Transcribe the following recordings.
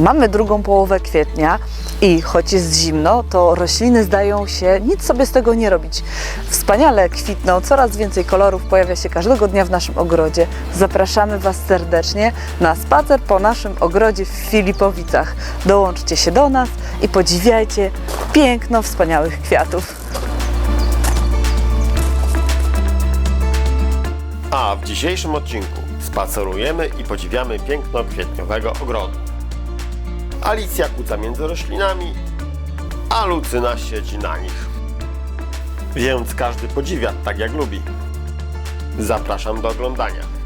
Mamy drugą połowę kwietnia i choć jest zimno, to rośliny zdają się nic sobie z tego nie robić. Wspaniale kwitną, coraz więcej kolorów pojawia się każdego dnia w naszym ogrodzie. Zapraszamy Was serdecznie na spacer po naszym ogrodzie w Filipowicach. Dołączcie się do nas i podziwiajcie piękno wspaniałych kwiatów. A w dzisiejszym odcinku spacerujemy i podziwiamy piękno kwietniowego ogrodu. Alicja kuca między roślinami, a Lucyna siedzi na nich. Więc każdy podziwia tak jak lubi. Zapraszam do oglądania.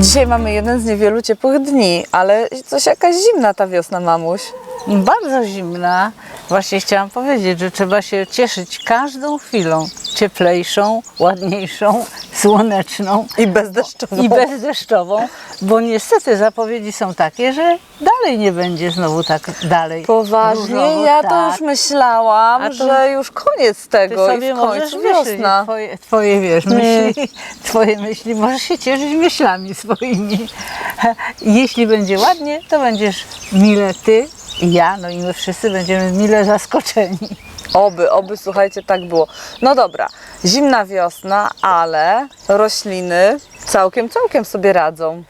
Dzisiaj mamy jeden z niewielu ciepłych dni, ale coś jakaś zimna ta wiosna, mamuś. Bardzo zimna. Właśnie chciałam powiedzieć, że trzeba się cieszyć każdą chwilą cieplejszą, ładniejszą, słoneczną I bezdeszczową. i bezdeszczową, bo niestety zapowiedzi są takie, że dalej nie będzie znowu tak dalej. Poważnie, różowo, ja to tak. już myślałam, to- że już koniec Ty tego i sobie w możesz końcu wiosna. twoje, twoje wiesz, myśli, twoje myśli, możesz się cieszyć myślami swoimi. Jeśli będzie ładnie, to będziesz mile ty i ja, no i my wszyscy będziemy mile zaskoczeni. Oby, oby, słuchajcie, tak było. No dobra, zimna wiosna, ale rośliny całkiem, całkiem sobie radzą.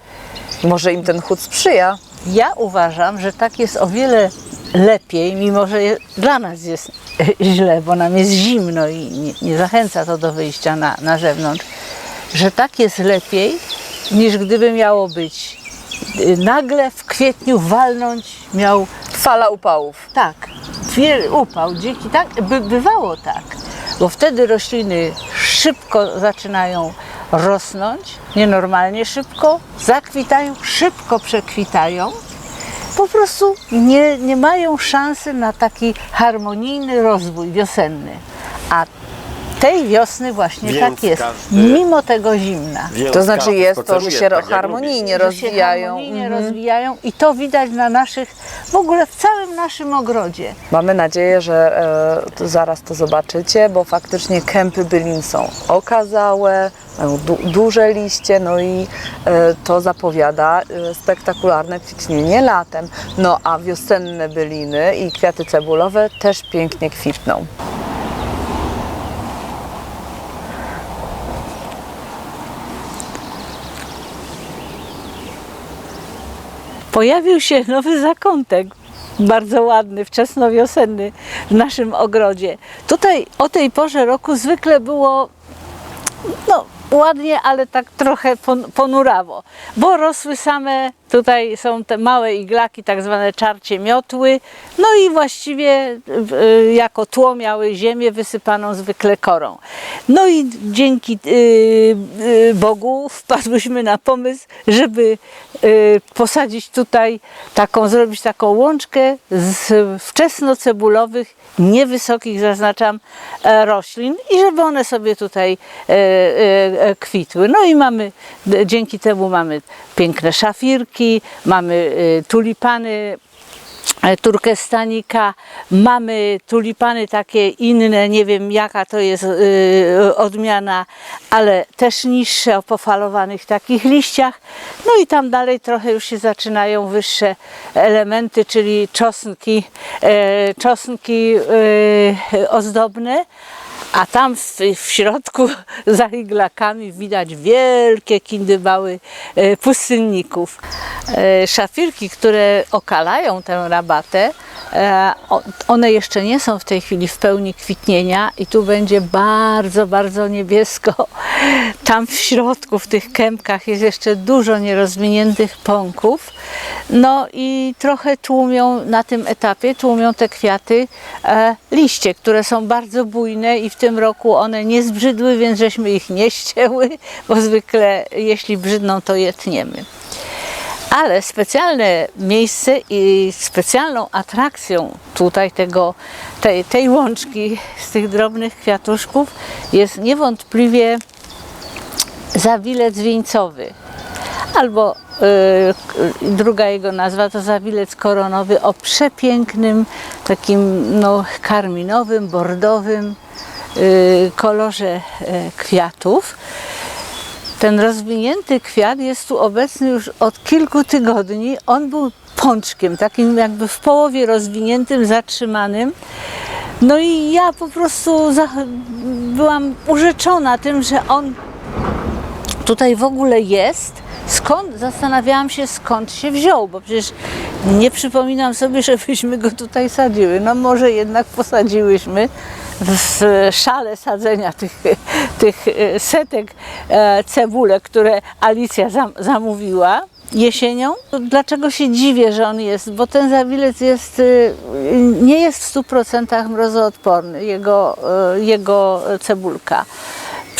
Może im ten chód sprzyja. Ja uważam, że tak jest o wiele lepiej, mimo że je- dla nas jest źle, bo nam jest zimno i nie, nie zachęca to do wyjścia na, na zewnątrz, że tak jest lepiej, niż gdyby miało być nagle w kwietniu walnąć, miał Fala upałów. tak, upał, dzięki tak, by, bywało tak, bo wtedy rośliny szybko zaczynają rosnąć, nienormalnie szybko, zakwitają, szybko przekwitają, po prostu nie, nie mają szansy na taki harmonijny rozwój wiosenny. A tej wiosny właśnie Więc tak jest, każdy- mimo tego zimna. Więc To znaczy każdy jest to, że spaceruje się tak, jak harmonijnie że się rozwijają. harmonijnie Mhm. rozwijają i to widać na naszych, w ogóle w całym naszym ogrodzie. Mamy nadzieję, że e, to zaraz to zobaczycie, bo faktycznie kępy bylin są okazałe, mają du duże liście, no i e, to zapowiada e, spektakularne kwitnienie latem. No a wiosenne byliny i kwiaty cebulowe też pięknie kwitną. Pojawił się nowy zakątek, bardzo ładny, wczesnowiosenny w naszym ogrodzie. Tutaj o tej porze roku zwykle było no, ładnie, ale tak trochę pon- ponurawo, bo rosły same, tutaj są te małe iglaki, tak zwane czarcie miotły, no i właściwie y, jako tło miały ziemię wysypaną zwykle korą. No i dzięki y, y, Bogu wpadłyśmy na pomysł, żeby posadzić tutaj taką, zrobić taką łączkę z wczesnocebulowych, niewysokich zaznaczam, e, roślin i żeby one sobie tutaj e, e, kwitły. No i mamy, dzięki temu mamy piękne szafirki, mamy e, tulipany e, turkestanika, mamy tulipany takie inne, nie wiem jaka to jest y, odmiana, ale też niższe o pofalowanych takich liściach. No i tam dalej trochę już się zaczynają wyższe elementy, czyli czosnki, e, czosnki e, ozdobne. A tam w, w środku za iglakami widać wielkie kindybały e, pustynników. E, Szafirki, które okalają tę rabatę, e, one jeszcze nie są w tej chwili w pełni kwitnienia i tu będzie bardzo, bardzo niebiesko. Tam w środku, w tych kępkach jest jeszcze dużo nierozwiniętych pąków. No i trochę tłumią na tym etapie, tłumią te kwiaty liście, które są bardzo bujne i w tym roku one nie zbrzydły, więc żeśmy ich nie ścięły, bo zwykle jeśli brzydną, to je tniemy. Ale specjalne miejsce i specjalną atrakcją tutaj tego, tej, tej łączki z tych drobnych kwiatuszków jest niewątpliwie zawilec wieńcowy albo y, druga jego nazwa to zawilec koronowy o przepięknym, takim no, karminowym, bordowym kolorze y, kwiatów. Ten rozwinięty kwiat jest tu obecny już od kilku tygodni. On był pączkiem, takim jakby w połowie rozwiniętym, zatrzymanym. No i ja po prostu byłam urzeczona tym, że on tutaj w ogóle jest. Skąd? Zastanawiałam się, skąd się wziął, bo przecież nie przypominam sobie, żebyśmy go tutaj sadziły. No może jednak posadziłyśmy w szale sadzenia tych, tych e, setek e, cebulek, które Alicja zam, zamówiła jesienią. Dlaczego się dziwię, że on jest? Bo ten zawilec jest, y, nie jest w 100% mrozoodporny, jego, jego cebulka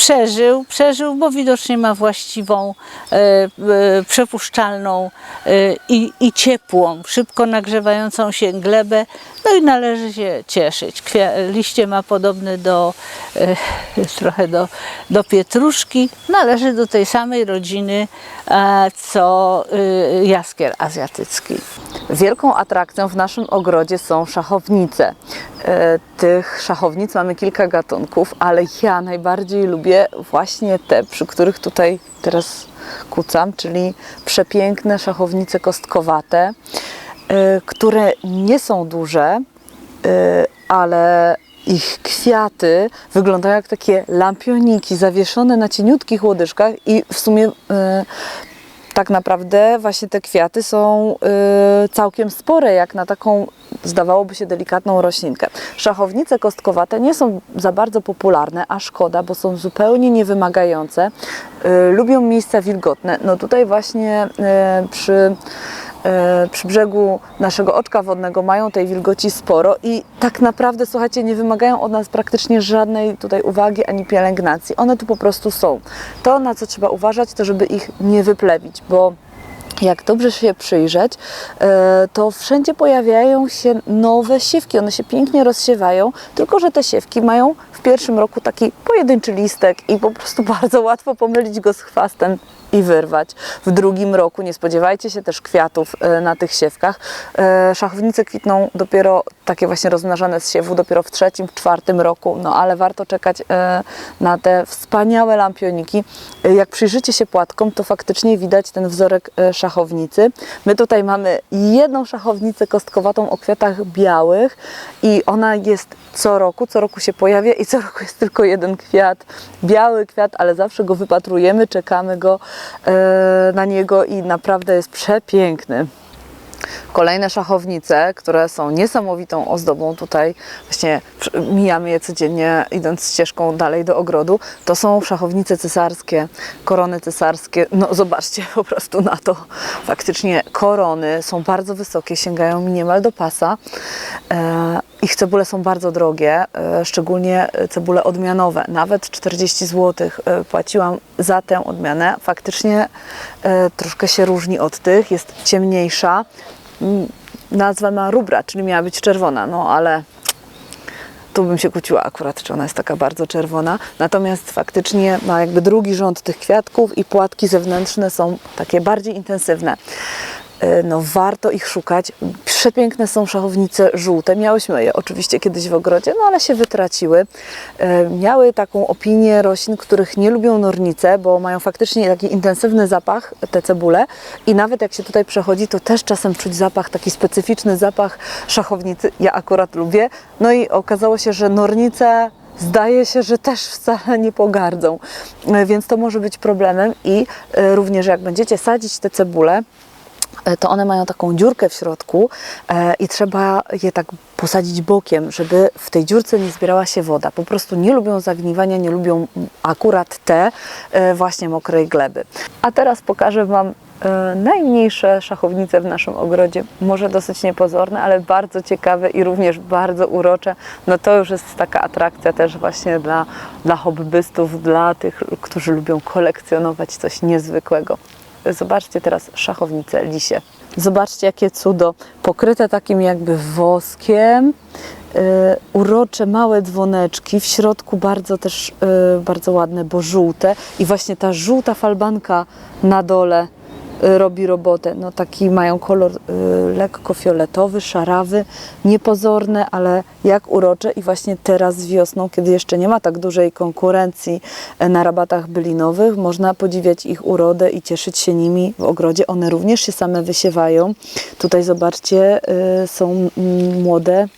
przeżył, przeżył, bo widocznie ma właściwą, e, e, przepuszczalną e, i, i ciepłą, szybko nagrzewającą się glebę. No i należy się cieszyć. Kwia- liście ma podobne do, e, trochę do, do pietruszki. Należy do tej samej rodziny, e, co e, jaskier azjatycki. Wielką atrakcją w naszym ogrodzie są szachownice. E, Tych szachownic mamy kilka gatunków, ale ja najbardziej lubię właśnie te, przy których tutaj teraz kucam, czyli przepiękne szachownice kostkowate, e, które nie są duże, e, ale ich kwiaty wyglądają jak takie lampioniki zawieszone na cieniutkich łodyżkach i w sumie tak naprawdę właśnie te kwiaty są y, całkiem spore, jak na taką, zdawałoby się, delikatną roślinkę. Szachownice kostkowate nie są za bardzo popularne, a szkoda, bo są zupełnie niewymagające. Y, lubią miejsca wilgotne. No tutaj właśnie y, przy przy brzegu naszego oczka wodnego mają tej wilgoci sporo i tak naprawdę, słuchajcie, nie wymagają od nas praktycznie żadnej tutaj uwagi ani pielęgnacji. One tu po prostu są. To, na co trzeba uważać, to żeby ich nie wyplewić, bo jak dobrze się przyjrzeć, e, to wszędzie pojawiają się nowe siewki. One się pięknie rozsiewają, tylko że te siewki mają w pierwszym roku taki pojedynczy listek i po prostu bardzo łatwo pomylić go z chwastem i wyrwać. W drugim roku nie spodziewajcie się też kwiatów e, na tych siewkach. E, Szachownice kwitną dopiero takie właśnie rozmnażane z siewu dopiero w trzecim, w czwartym roku, no ale warto czekać e, na te wspaniałe lampioniki. E, Jak przyjrzycie się płatkom, to faktycznie widać ten wzorek e, szachownicy. My tutaj mamy jedną szachownicę kostkowatą o kwiatach białych i ona jest co roku, co roku się pojawia i co roku jest tylko jeden kwiat, biały kwiat, ale zawsze go wypatrujemy, czekamy go na niego i naprawdę jest przepiękny. Kolejne szachownice, które są niesamowitą ozdobą tutaj, właśnie mijamy je codziennie idąc ścieżką dalej do ogrodu, to są szachownice cesarskie, korony cesarskie. No zobaczcie po prostu na to. Faktycznie korony są bardzo wysokie, sięgają mi niemal do pasa. E, ich cebule są bardzo drogie, e, szczególnie cebule odmianowe. Nawet 40 zł płaciłam za tę odmianę. Faktycznie e, troszkę się różni od tych, jest ciemniejsza. Mm, Nazwę ma rubra, czyli miała być czerwona, no ale tu bym się kłóciła akurat, czy ona jest taka bardzo czerwona. Natomiast faktycznie ma jakby drugi rząd tych kwiatków i płatki zewnętrzne są takie bardziej intensywne. E, No warto ich szukać. Przepiękne są szachownice żółte. Miałyśmy je oczywiście kiedyś w ogrodzie, no ale się wytraciły. E, Miały taką opinię roślin, których nie lubią nornice, bo mają faktycznie taki intensywny zapach, te cebule. I nawet jak się tutaj przechodzi, to też czasem czuć zapach, taki specyficzny zapach szachownicy. Ja akurat lubię. No i okazało się, że nornice zdaje się, że też wcale nie pogardzą. E, Więc to może być problemem i również jak będziecie sadzić te cebule, to one mają taką dziurkę w środku e, i trzeba je tak posadzić bokiem, żeby w tej dziurce nie zbierała się woda. Po prostu nie lubią zagniwania, nie lubią akurat te e, właśnie mokrej gleby. A teraz pokażę Wam e, najmniejsze szachownice w naszym ogrodzie. Może dosyć niepozorne, ale bardzo ciekawe i również bardzo urocze. No to już jest taka atrakcja też właśnie dla, dla hobbystów, dla tych, którzy lubią kolekcjonować coś niezwykłego. Zobaczcie teraz szachownicę lisie. Zobaczcie, jakie cudo. Pokryte takim jakby woskiem. Yy, urocze małe dzwoneczki, w środku bardzo też yy, bardzo ładne, bo żółte. I właśnie ta żółta falbanka na dole robi robotę. No taki mają kolor y, lekko fioletowy, szarawy, niepozorne, ale jak urocze i właśnie teraz wiosną, kiedy jeszcze nie ma tak dużej konkurencji e, na rabatach bylinowych, można podziwiać ich urodę i cieszyć się nimi w ogrodzie. One również się same wysiewają. Tutaj zobaczcie, y, są młode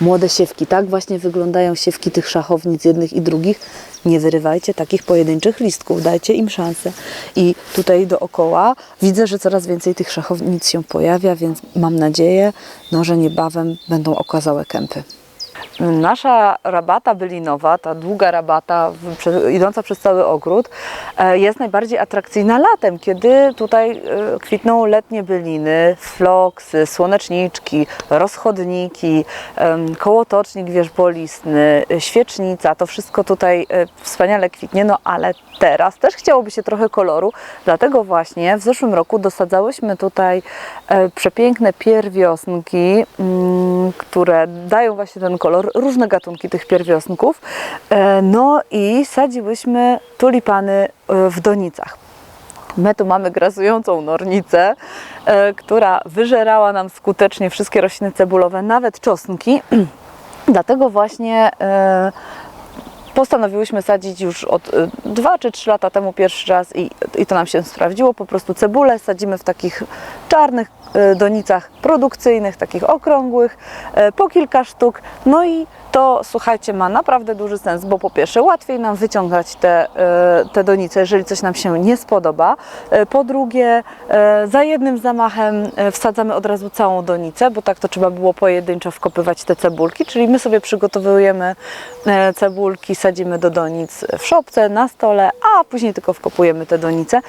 młode siewki. Tak właśnie wyglądają siewki tych szachownic jednych i drugich. Nie wyrywajcie takich pojedynczych listków, dajcie im szansę. I tutaj dookoła widzę, że coraz więcej tych szachownic się pojawia, więc mam nadzieję, no, że niebawem będą okazałe kępy. Nasza rabata bylinowa, ta długa rabata idąca przez cały ogród, e, jest najbardziej atrakcyjna latem, kiedy tutaj e, kwitną letnie byliny, floksy, słoneczniczki, rozchodniki, kołotocznik wierzbolistny, e, świecznica. To wszystko tutaj wspaniale kwitnie, no ale teraz też chciałoby się trochę koloru, dlatego właśnie w zeszłym roku dosadzałyśmy tutaj przepiękne pierwiosnki, mm, które dają właśnie ten kolor, różne gatunki tych pierwiosnków. E, No i sadziłyśmy tulipany e, w donicach. My tu mamy grasującą nornicę, e, która wyżerała nam skutecznie wszystkie rośliny cebulowe, nawet czosnki. Dlatego właśnie postanowiłyśmy sadzić już od y, dwa czy trzy lata temu pierwszy raz i, i to nam się sprawdziło. Po prostu cebulę sadzimy w takich czarnych y, donicach produkcyjnych, takich okrągłych, y, po kilka sztuk. No i to słuchajcie, ma naprawdę duży sens, bo po pierwsze łatwiej nam wyciągać te, y, te donice, jeżeli coś nam się nie spodoba. Po drugie, za jednym zamachem wsadzamy od razu całą donicę, bo tak to trzeba było pojedynczo wkopywać te cebulki, czyli my sobie przygotowujemy e, cebulki, sadzimy do donic w szopce, na stole, a później tylko wkopujemy te donice.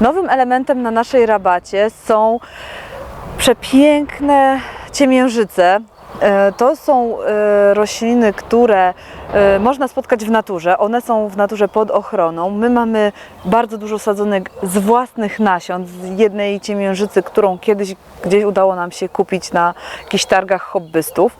Nowym elementem na naszej rabacie są przepiękne ciemiężyce. E, To są e, rośliny, które można spotkać w naturze. One są w naturze pod ochroną. My mamy bardzo dużo sadzonek z własnych nasion, z jednej ciemiężycy, którą kiedyś gdzieś udało nam się kupić na jakichś targach hobbystów.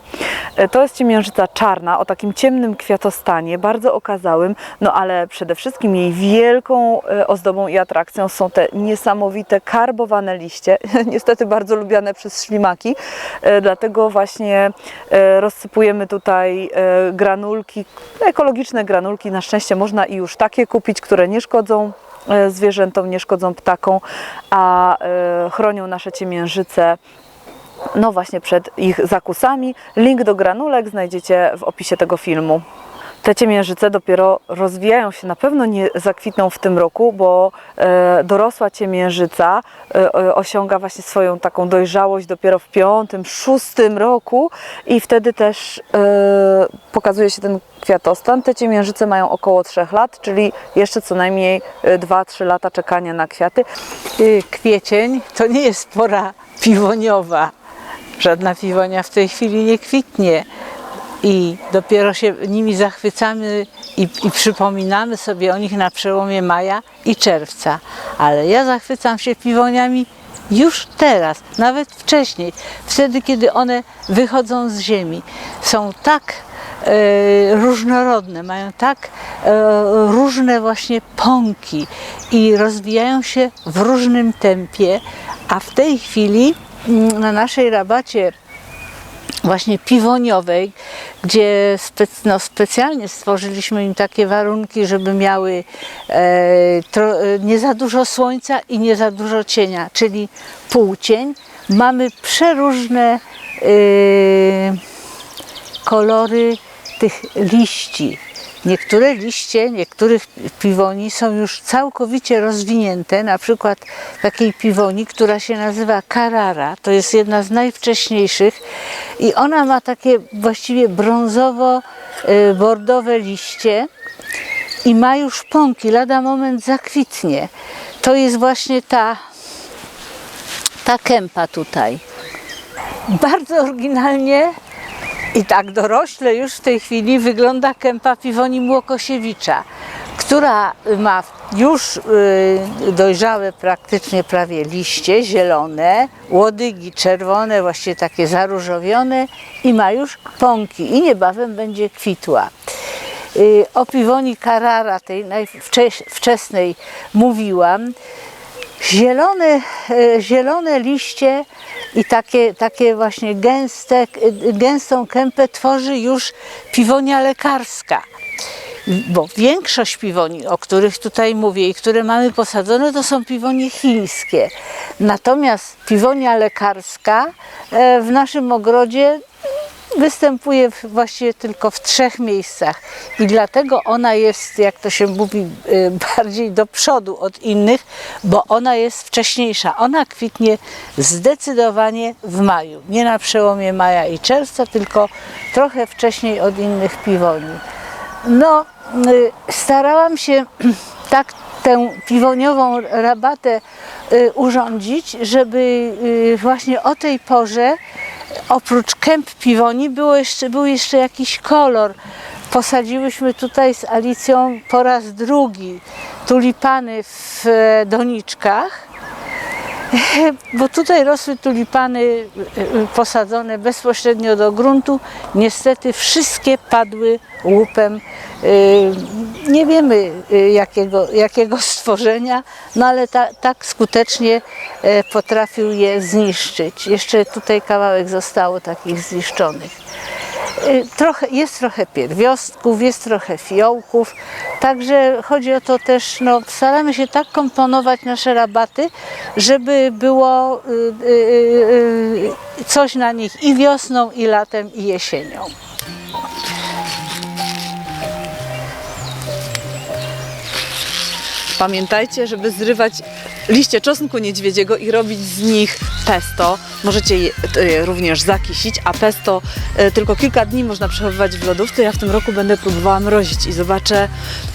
E, To jest ciemiężyca czarna o takim ciemnym kwiatostanie, bardzo okazałym, no ale przede wszystkim jej wielką e, ozdobą i atrakcją są te niesamowite karbowane liście, niestety bardzo lubiane przez ślimaki, e, dlatego właśnie e, rozsypujemy tutaj e, granulki, ekologiczne granulki, na szczęście można i już takie kupić, które nie szkodzą e, zwierzętom, nie szkodzą ptakom, a e, chronią nasze ciemiężyce no właśnie przed ich zakusami. Link do granulek znajdziecie w opisie tego filmu. Te ciemiężyce dopiero rozwijają się, na pewno nie zakwitną w tym roku, bo e, dorosła ciemiężyca e, osiąga właśnie swoją taką dojrzałość dopiero w piątym, szóstym roku i wtedy też e, pokazuje się ten kwiatostan. Te ciemiężyce mają około 3 lat, czyli jeszcze co najmniej 2-3 lata czekania na kwiaty. Kwiecień to nie jest pora piwoniowa. Żadna piwonia w tej chwili nie kwitnie. I dopiero się nimi zachwycamy i, i przypominamy sobie o nich na przełomie maja i czerwca. Ale ja zachwycam się piwoniami już teraz, nawet wcześniej, wtedy, kiedy one wychodzą z ziemi. Są tak e, różnorodne, mają tak e, różne właśnie pąki i rozwijają się w różnym tempie, a w tej chwili mm, na naszej rabacie właśnie piwoniowej, gdzie spec, no, specjalnie stworzyliśmy im takie warunki, żeby miały e, tro, e, nie za dużo słońca i nie za dużo cienia, czyli półcień. Mamy przeróżne e, kolory tych liści. Niektóre liście niektórych piwoni są już całkowicie rozwinięte, na przykład takiej piwoni, która się nazywa Carrara, to jest jedna z najwcześniejszych i ona ma takie właściwie brązowo-bordowe liście i ma już pąki, lada moment zakwitnie. To jest właśnie ta, ta kępa tutaj. Bardzo oryginalnie i tak dorośle już w tej chwili wygląda kępa piwoni Młokosiewicza, która ma już y, dojrzałe praktycznie prawie liście, zielone, łodygi czerwone, właściwie takie zaróżowione i ma już pąki i niebawem będzie kwitła. Y, O piwoni Carrara, tej najwczesnej mówiłam. Zielone, zielone liście i takie, takie właśnie gęste, gęstą kępę tworzy już piwonia lekarska. Bo większość piwoni, o których tutaj mówię i które mamy posadzone, to są piwonie chińskie. Natomiast piwonia lekarska e, w naszym ogrodzie występuje właściwie tylko w trzech miejscach i dlatego ona jest, jak to się mówi, y, bardziej do przodu od innych, bo ona jest wcześniejsza. Ona kwitnie zdecydowanie w maju, nie na przełomie maja i czerwca, tylko trochę wcześniej od innych piwoni. No, y, starałam się tak tę piwoniową rabatę y, urządzić, żeby właśnie o tej porze oprócz kęp piwoni było jeszcze, był jeszcze jakiś kolor. Posadziłyśmy tutaj z Alicją po raz drugi tulipany w e, doniczkach, bo tutaj rosły tulipany e, e, posadzone bezpośrednio do gruntu. Niestety wszystkie padły łupem. e, Nie wiemy jakiego, jakiego stworzenia, no ale ta, tak skutecznie potrafił je zniszczyć. Jeszcze tutaj kawałek zostało takich zniszczonych. Y, Trochę, jest trochę pierwiostków, jest trochę fiołków, także chodzi o to też, no, staramy się tak komponować nasze rabaty, żeby było y, y, y, y, coś na nich i wiosną, i latem, i jesienią. Pamiętajcie, żeby zrywać liście czosnku niedźwiedziego i robić z nich pesto. Możecie je również zakisić, a pesto e, tylko kilka dni można przechowywać w lodówce. Ja w tym roku będę próbowała mrozić i zobaczę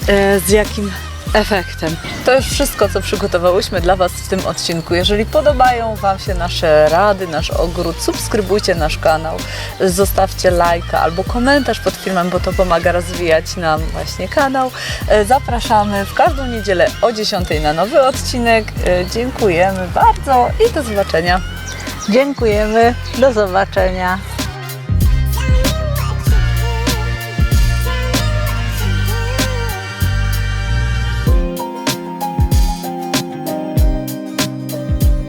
e, z jakim efektem. To już wszystko, co przygotowałyśmy dla Was w tym odcinku. Jeżeli podobają Wam się nasze rady, nasz ogród, subskrybujcie nasz kanał, zostawcie lajka albo komentarz pod filmem, bo to pomaga rozwijać nam właśnie kanał. E, Zapraszamy w każdą niedzielę o 10 na nowy odcinek. E, Dziękujemy bardzo i do zobaczenia. Dziękujemy, do zobaczenia.